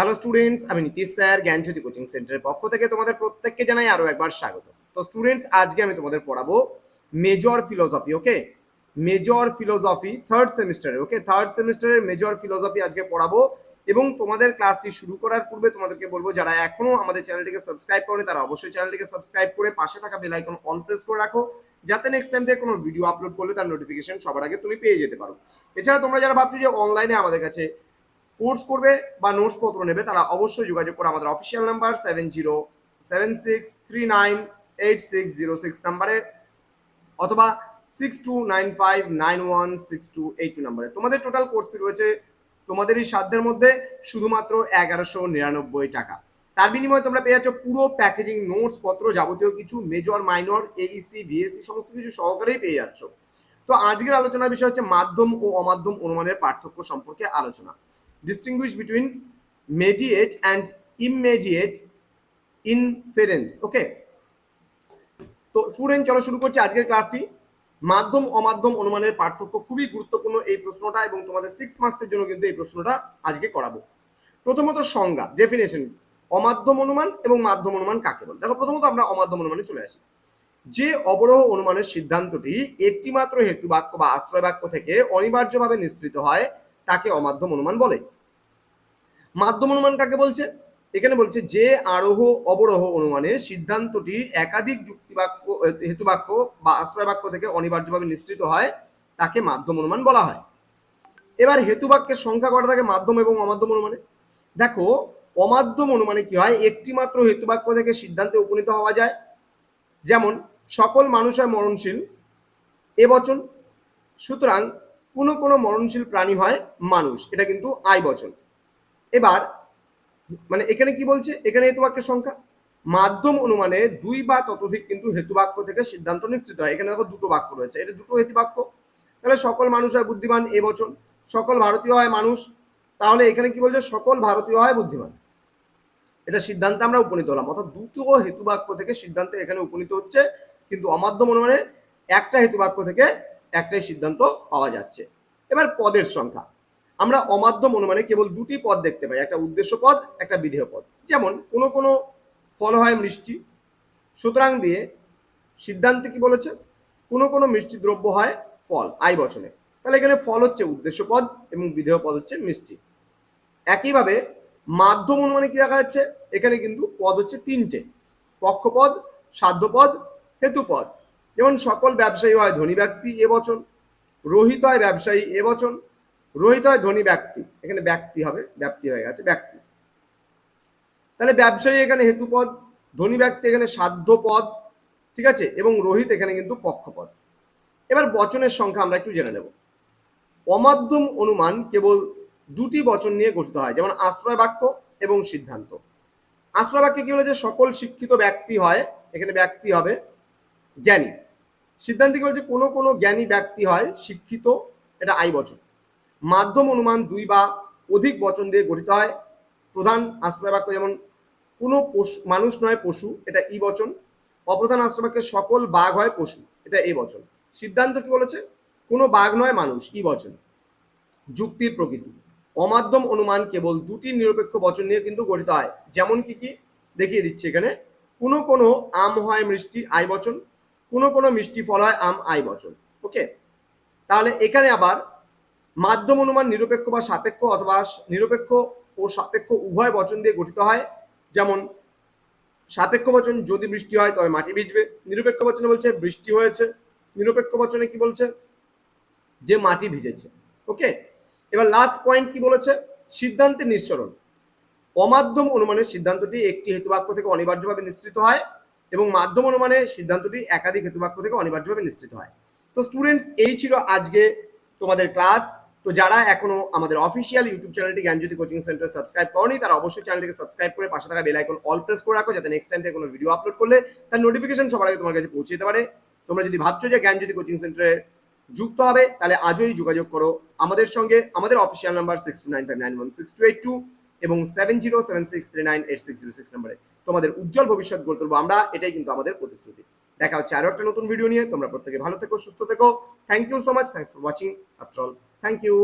Hello students আমি Nitish sir, জ্ঞানজ্যোতি coaching সেন্টারের পক্ষ থেকে তোমাদের প্রত্যেককে জানাই আরও একবার স্বাগত। তো স্টুডেন্টস আজকে আমি তোমাদের পড়াবো major philosophy okay major philosophy third সেমিস্টারে ওকে থার্ড সেমিস্টারের মেজর ফিলোসফি আজকে পড়াবো এবং তোমাদের ক্লাসটি শুরু করার পূর্বে তোমাদেরকে বলব, যারা এখনও আমাদের চ্যানেলটিকে সাবস্ক্রাইব করেনি, তারা অবশ্যই চ্যানেলটিকে সাবস্ক্রাইব করে পাশে থাকা বেল আইকন অন প্রেস করে রাখো, যাতে নেক্সট টাইম থেকে কোনো ভিডিও আপলোড করলে তার নোটিফিকেশন সবার আগে তুমি পেয়ে যেতে পারো। এছাড়া তোমরা যারা ভাবছ যে অনলাইনে আমাদের কাছে কোর্স করবে বা নোটস পত্র নেবে, তারা অবশ্যই যোগাযোগ করে আমাদের official number seven zero seven six three nine eight six zero six নাম্বারে অথবা six two nine five nine one six two eight two নাম্বারে তোমাদের টোটাল কোর্স ফি রয়েছে তোমাদের এই সাধ্যের মধ্যে শুধুমাত্র এগারোশো নিরানব্বই টাকা। তার বিনিময়ে তোমরা পেয়ে যাচ্ছ পুরো প্যাকেজিং নোটস পত্র, যাবতীয় কিছু মেজর মাইনর এইসি ভিএসসি সমস্ত কিছু সহকারেই পেয়ে যাচ্ছ। তো আজকের আলোচনার বিষয় হচ্ছে মাধ্যম ও অমাধ্যম অনুমানের পার্থক্য সম্পর্কে আলোচনা। Distinguish between mediate and immediate inference ওকে তো স্টুডেন্ট চলো শুরু করছি আজকের ক্লাসটি মাধ্যম, অমাধ্যম অনুমানের পার্থক্য খুবই গুরুত্বপূর্ণ এই প্রশ্নটা এবং তোমাদের সিক্স মার্কসের জন্য কিন্তু এই প্রশ্নটা আজকে করাবো। প্রথমত সংজ্ঞা ডেফিনেশন অমাধ্যম অনুমান এবং মাধ্যম অনুমান কাকে বলে? দেখো, প্রথমত আমরা অমাধ্যম অনুমানে চলে আসি। যে অবরোহ অনুমানের সিদ্ধান্তটি একটিমাত্র হেতু বাক্য বা আশ্রয় বাক্য থেকে অনিবার্যভাবে নিঃসৃত হয় তাকে অমাধ্যম অনুমান বলে? মাধ্যম অনুমান কাকে বলছে? এখানে বলছে, যে আরোহ অবরোহ অনুমানের সিদ্ধান্তটি একাধিক যুক্তিবাক্য হেতুবাক্য বা আশ্রয় বাক্য থেকে অনিবার্যভাবে নিশ্চিত হয়, তাকে মাধ্যম অনুমান বলা হয়। এবার হেতুবাক্যের সংখ্যা কটা থাকে, মাধ্যম এবং অমাধ্যম অনুমানে? দেখো, অমাধ্যম অনুমানে কি হয়? একটি মাত্র হেতুবাক্য থেকে সিদ্ধান্তে উপনীত হওয়া যায়। যেমন, সকল মানুষ হয় মরণশীল, এ বচন। সুতরাং কোনো কোনো মরণশীল প্রাণী হয় মানুষ, এটা কিন্তু আয় বচন। এবার মানে এখানে কি বলছে? এখানে হেতুবাক্যের সংখ্যা। মাধ্যম অনুমানে দুই বা ততোধিক কিন্তু হেতুবাক্য থেকে সিদ্ধান্ত নিশ্চিত হয়। এখানে দেখো দুটো বাক্য রয়েছে। এটা দুটো হেতুবাক্য। তাহলে সকল মানুষ হয় বুদ্ধিমান, এ বচন। সকল ভারতীয় হয় মানুষ। তাহলে এখানে কি বলছে? সকল ভারতীয় হয় বুদ্ধিমান। এটা সিদ্ধান্তে আমরা উপনীত হলাম। অর্থাৎ দুটো হেতুবাক্য থেকে সিদ্ধান্তে এখানে উপনীত হচ্ছে। কিন্তু অমাধ্যম অনুমানে একটা হেতুবাক্য থেকে একটাই সিদ্ধান্ত পাওয়া যাচ্ছে। এবার পদের সংখ্যা। আমরা অমাধ্যম অনুমানে কেবল দুটি পদ দেখতে পাই, একটা উদ্দেশ্য পদ, একটা বিধেয় পদ। যেমন, কোনো কোনো ফল হয় মিষ্টি, সুতরাং দিয়ে সিদ্ধান্তে কি বলেছে? কোনো কোনো মিষ্টি দ্রব্য হয় ফল আই বচনে। তাহলে এখানে ফল হচ্ছে উদ্দেশ্য পদ এবং বিধেয় পদ হচ্ছে মিষ্টি। একইভাবে মাধ্যম অনুমানে কি দেখা যাচ্ছে? এখানে কিন্তু পদ হচ্ছে তিনটে, পক্ষপদ, সাধ্যপদ, হেতুপদ। যেমন সকল ব্যবসায়ী হয় ধনী ব্যক্তি এ বচন, রোহিত হয় ব্যবসায়ী এ বচন, রোহিত হয় ধনী ব্যক্তি। এখানে ব্যক্তি হবে, ব্যক্তি হয়ে গেছে, ব্যক্তি। তাহলে ব্যবসায়ী এখানে হেতুপদ, ধনী ব্যক্তি এখানে সাধ্য পদ ঠিক আছে? এবং রোহিত এখানে কিন্তু পক্ষপদ। এবার বচনের সংখ্যা আমরা একটু জেনে নেব। অমাধ্যম অনুমান কেবল দুটি বচন নিয়ে গঠিত হয়, যেমন আশ্রয় বাক্য এবং সিদ্ধান্ত। আশ্রয় বাক্যে কি বলে যে সকল শিক্ষিত ব্যক্তি হয়, এখানে ব্যক্তি হবে জ্ঞানী। সিদ্ধান্ত কি বলছে? কোনো কোনো জ্ঞানী ব্যক্তি হয়, শিক্ষিত, এটা আই বচন। মাধ্যম অনুমান দুই বা অধিক বচন দিয়ে গঠিত হয়। প্রধান আশ্রয় বাক্য যেমন, কোনো পশু, মানুষ নয় পশু, এটা ই বচন। অপ্রধান আশ্রয় বাক্যে সকল বাঘ হয় পশু, এটা এ বচন। সিদ্ধান্ত কি বলেছে? কোনো বাঘ নয়, মানুষ, ই বচন। যুক্তির প্রকৃতি। অমাধ্যম অনুমান কেবল দুটি নিরপেক্ষ বচন নিয়ে কিন্তু গঠিত হয়। যেমন কি কি? দেখিয়ে দিচ্ছে এখানে। কোনো কোনো আম হয়, মিষ্টি, আই বচন। কোনো কোনো মিষ্টি ফল হয় আম, আই, বচন ওকে তাহলে এখানে আবার মাধ্যম অনুমান নিরপেক্ষ বা সাপেক্ষ অথবা নিরপেক্ষ ও সাপেক্ষ উভয় বচন দিয়ে গঠিত হয়। যেমন, সাপেক্ষ বচন যদি বৃষ্টি হয়, তবে মাটি ভিজবে। নিরপেক্ষ বচনে বলছে বৃষ্টি হয়েছে। নিরপেক্ষ বচনে কি বলছে? যে মাটি ভিজেছে ওকে এবার লাস্ট পয়েন্ট কি বলেছে? সিদ্ধান্তের নিঃসরণ। অমাধ্যম অনুমানের সিদ্ধান্তটি একটি হেতুবাক্য থেকে অনিবার্যভাবে নিশ্চিত হয়। এবং মাধ্যম অনুমানে সিদ্ধান্তটি একাধিক হেতুবাক্য থেকে অনিবার্যভাবে নিশ্চিত হয়। তো স্টুডেন্টস এই ছিল আজকে তোমাদের ক্লাস তো যারা এখনও আমাদের অফিসিয়াল ইউটিউব চ্যানেলটি জ্ঞানজ্যোতি কোচিং সেন্টার সাবস্ক্রাইব করনি, তারা অবশ্যই চ্যানেলটিকে সাবস্ক্রাইব করে পাশে থাকা বেল আইকন অল প্রেস করে রাখো, যাতে নেক্সট টাইম থেকে কোনো ভিডিও আপলোড করলে তার নোটিফিকেশন সবার আগে তোমার কাছে পৌঁছে যেতে পারে। তোমরা যদি ভাবছ যে জ্ঞানজ্যোতি কোচিং সেন্টারে যুক্ত হবে, তাহলে আজই যোগাযোগ করো আমাদের সঙ্গে। আমাদের official number six two nine five nine one six two eight two এবং seven zero seven six three nine eight six zero six নাম্বারে তোমাদের উজ্জ্বল ভবিষ্যৎ গড়ে তুলবো আমরা, এটাই কিন্তু আমাদের প্রতিশ্রুতি। দেখা হচ্ছে আরও একটা নতুন ভিডিও নিয়ে। তোমরা প্রত্যেকে ভালো থেকো, সুস্থ থেকো। Thank you so much thanks for watching after all thank you